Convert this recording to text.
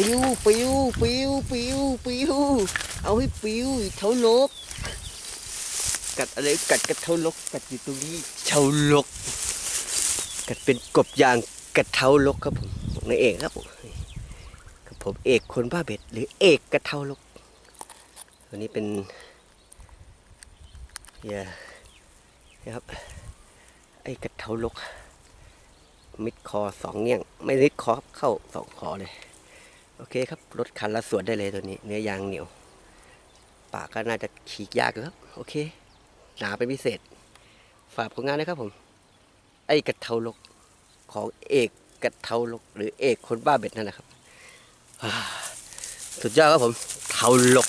ปิวปิวปิวปิวปิวเอาให้ปิวเท่าลกกัดอะไรกัดกระเท่าลกกัดอยู่ตรงนี้เท่าลกกัดเป็นกบยางกระเท่าลกครับผมนายเอกครับผมกับผมเอกคนบ้าเบ็ด หรือเอกกระเท่าลกวันนี้เป็นเฮียนะครับไอ้กระเท่าลกมิดคอสองเงี้ยงไม่มิดคอเข้าสองคอเลย โอเคครับรถคันละส่วนได้เลยตัวนี้ เนื้อยางเหนียว ปากก็น่าจะขีกยากอยู่ครับ โอเค หนาเป็นพิเศษ ฝากผลงานนะครับผม ไอ้กระเทาลกของเอกกระเทาลก หรือเอกคนบ้าเบ็ดนั่นแหละครับสุดยอดครับผม เทาลก